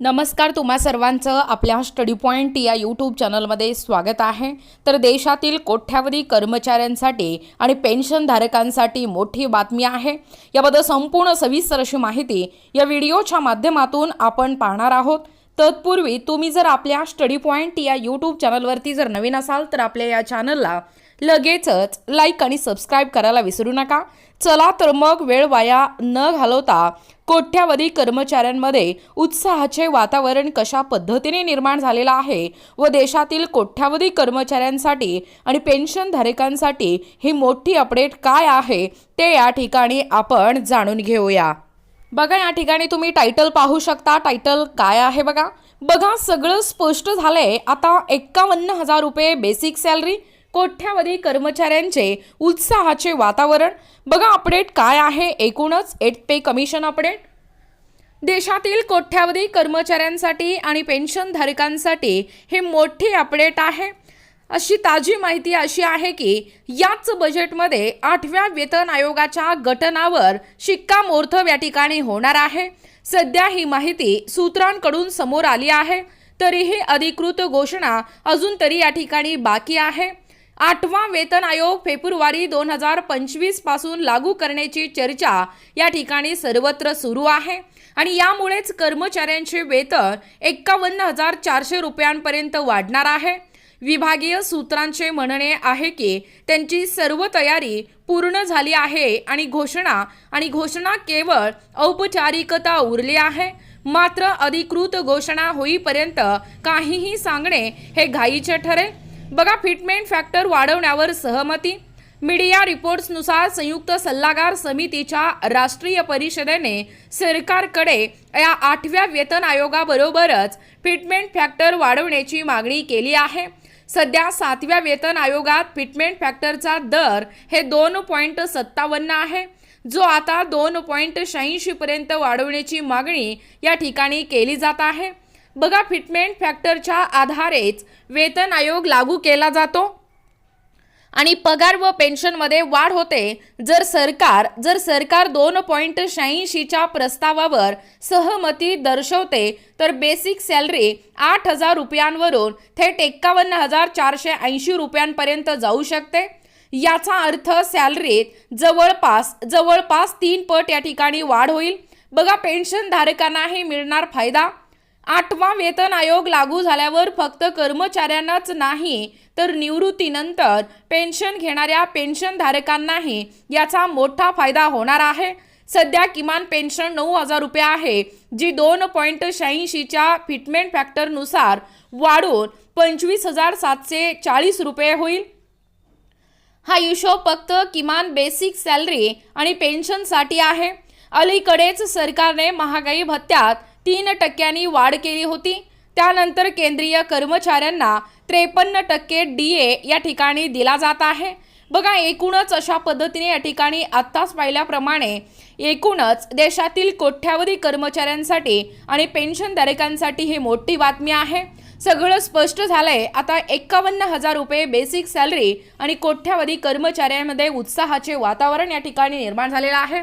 नमस्कार तुम्हा सर्वांचं आपल्या स्टडी पॉईंट या यूट्यूब चॅनलमध्ये स्वागत आहे. तर देशातील कोट्यावधी कर्मचाऱ्यांसाठी आणि पेन्शनधारकांसाठी मोठी बातमी आहे. याबद्दल संपूर्ण सविस्तर अशी माहिती या व्हिडिओच्या माध्यमातून आपण पाहणार आहोत. तत्पूर्वी तुम्ही जर आपल्या स्टडी पॉईंट या यूट्यूब चॅनलवरती जर नवीन असाल तर आपल्या या चॅनलला लगेचच लाईक आणि सबस्क्राईब करायला विसरू नका. चला तर मग वेळ वाया न घालवता कोट्यावधी कर्मचाऱ्यांमध्ये उत्साहाचे वातावरण कशा पद्धतीने निर्माण झालेलं आहे व देशातील कोट्यावधी कर्मचाऱ्यांसाठी आणि पेन्शनधारकांसाठी ही मोठी अपडेट काय आहे ते या ठिकाणी आपण जाणून घेऊया. बघा या ठिकाणी तुम्ही टायटल पाहू शकता. टायटल काय आहे बघा? बघा सगळं स्पष्ट झालंय. आता एक्कावन्न हजार रुपये बेसिक सॅलरी कोठ्यावधी कर्मचाऱ्यांचे उत्साहाचे वातावरण. बघा अपडेट काय आहे एकूणच. एट पे कमिशन अपडेट देशातील कोठ्यावधी कर्मचाऱ्यांसाठी आणि पेन्शनधारकांसाठी हे मोठी अपडेट आहे. अशी ताजी माहिती अशी आहे की याच बजेटमध्ये आठव्या वेतन आयोगाच्या गटनावर शिक्कामोर्तब या ठिकाणी होणार आहे. सध्या ही माहिती सूत्रांकडून समोर आली आहे. तरीही अधिकृत घोषणा अजून तरी या ठिकाणी बाकी आहे. आठवा वेतन आयोग फेब्रुवारी दोन हजार पंचवीसपासून लागू करण्याची चर्चा या ठिकाणी सर्वत्र सुरू आहे. आणि यामुळेच कर्मचाऱ्यांचे वेतन एक्कावन्न हजार चारशे रुपयांपर्यंत वाढणार आहे. विभागीय सूत्रांचे म्हणणे आहे की त्यांची सर्व तयारी पूर्ण झाली आहे आणि घोषणा आणि घोषणा केवळ औपचारिकता उरली आहे. मात्र अधिकृत घोषणा होईपर्यंत काहीही सांगणे हे घाईचे ठरेल. बघा फिटमेंट फॅक्टर वाढवण्यावर सहमती. मीडिया रिपोर्ट्सनुसार संयुक्त सल्लागार समितीच्या राष्ट्रीय परिषदेने सरकारकडे या आठव्या वेतन आयोगाबरोबरच फिटमेंट फॅक्टर वाढवण्याची मागणी केली आहे. सध्या सातव्या वेतन आयोगात फिटमेंट फॅक्टरचा दर हे दोन पॉईंट सत्तावन्न आहे. जो आता दोन पॉईंट शहाऐंशीपर्यंत वाढवण्याची मागणी या ठिकाणी केली जात आहे. बघा फिटमेंट फॅक्टरच्या आधारेच वेतन आयोग लागू केला जातो. आणि पगार व पेन्शनमध्ये वाढ होते. जर सरकार जर सरकार दोन पॉईंट शहाऐंशीच्या प्रस्तावावर सहमती दर्शवते तर बेसिक सॅलरी आठ हजार रुपयांवरून थेट एक्कावन्न हजार चारशे ऐंशी रुपयांपर्यंत जाऊ शकते. याचा अर्थ सॅलरीत जवळपास जवळपास तीन पट या ठिकाणी वाढ होईल. बघा पेन्शनधारकांनाही मिळणार फायदा. आठवा वेतन आयोग लागू झाल्यावर फक्त कर्मचाऱ्यांनाच नाही तर निवृत्तीनंतर पेन्शन घेणाऱ्या पेन्शनधारकांनाही याचा मोठा फायदा होणार आहे. सध्या किमान पेन्शन नऊ हजार रुपये आहे जी दोन पॉईंट शहाऐंशीच्या फिटमेंट फॅक्टरनुसार वाढून पंचवीस हजार सातशे चाळीस रुपये होईल. हा हिशोब फक्त किमान बेसिक सॅलरी आणि पेन्शनसाठी आहे. अलीकडेच सरकारने महागाई भत्त्यात तीन टक्क्यांनी वाढ केली होती. त्यानंतर केंद्रीय कर्मचाऱ्यांना त्रेपन्न टक्के डी ए या ठिकाणी दिला जात आहे. बघा एकूणच अशा पद्धतीने या ठिकाणी आत्ताच पाहिल्याप्रमाणे एकूणच देशातील कोट्यावधी कर्मचाऱ्यांसाठी आणि पेन्शनधारकांसाठी ही मोठी बातमी आहे. सगळं स्पष्ट झालंय. आता एक्कावन्न हजार रुपये बेसिक सॅलरी आणि कोट्यावधी कर्मचाऱ्यांमध्ये उत्साहाचे वातावरण या ठिकाणी निर्माण झालेलं आहे.